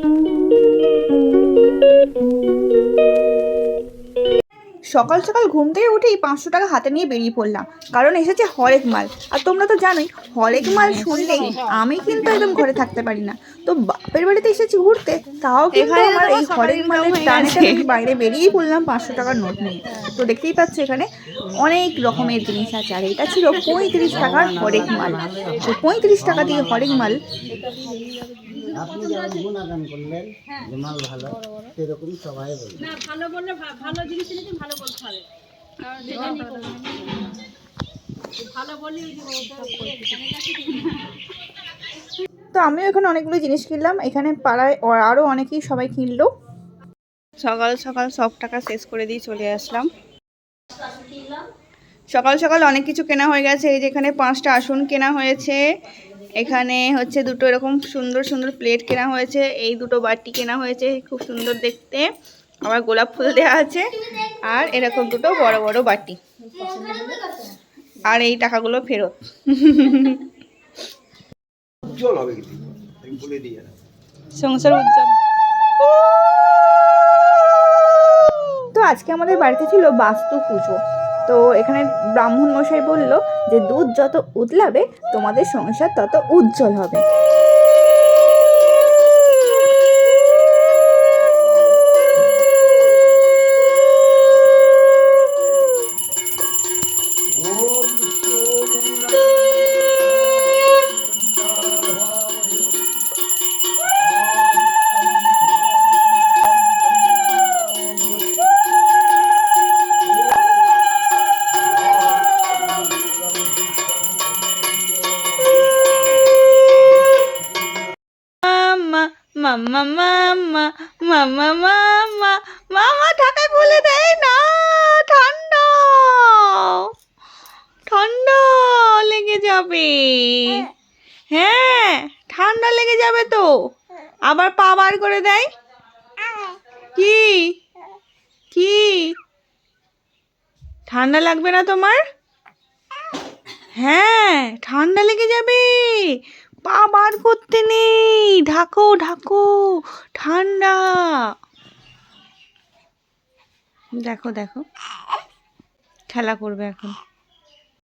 Thank you. সকাল সকাল ঘুম থেকে উঠেই পাঁচশো টাকা হাতে নিয়ে বেরিয়ে পড়লাম। কারণ এসেছে হরেক মাল। আর তোমরা তো জানোই হরেক মাল শুনলেই আমি কিন্তু একদম ঘরে থাকতে পারি না। তো বাপের বাড়িতে এসেছি ঘুরতে তাও কিন্তু আমার এই হরেক মালের টানে আমি বাইরে বেরিয়েই পড়লাম পাঁচশো টাকার নোট নিয়ে। তো দেখতেই পাচ্ছ এখানে অনেক রকমের জিনিস আছে। আর এটা ছিল পঁয়ত্রিশ টাকার হরেক মাল। তো পঁয়ত্রিশ টাকা দিয়ে হরেক মাল আপনি যেমন গুণাগান করলেন যে মাল ভালো সেরকম সবাই বলবে। না ভালো বললে ভালো জিনিস ভালো তো আমিও এখানে অনেকগুলো জিনিস কিনলাম। এখানে পাড়ায় আরও অনেকেই সবাই কিনলো। সকাল সকাল সব টাকা শেষ করে দিয়ে চলে আসলাম। সকাল সকাল অনেক কিছু কেনা হয়ে গেছে। এই যে এখানে পাঁচটা আসন কেনা হয়েছে। এখানে হচ্ছে দুটো এরকম সুন্দর সুন্দর প্লেট কেনা হয়েছে। এই দুটো বাটি কেনা হয়েছে, খুব সুন্দর দেখতে। আবার গোলাপ ফুল দেওয়া আছে। আর এরকম দুটো বড় বড় বাটি। আর এই টাকাগুলো ফেরত। উজ্জ্বল হবে সংসার উজ্জ্বল। তো আজকে আমাদের বাড়িতে ছিল বাস্তু পুজো। তো এখানে ব্রাহ্মণ মশাই বলল যে দুধ যত উতলাবে তোমাদের সংসার তত উজ্জ্বল হবে। মামা মামা মামা মামা মামা মামা ঢাকা খুলে দেয় না, ঠান্ডা। ঠান্ডা লেগে যাবে। হ্যাঁ ঠান্ডা লেগে যাবে তো। আবার পা বার করে দেয়। কি? কি? ঠান্ডা লাগবে না তোমার? হ্যাঁ ঠান্ডা লেগে যাবে। পা বার করতে নেই। ঢাকো ঢাকো ঠান্ডা। দেখো দেখো। খেলা করবে এখন।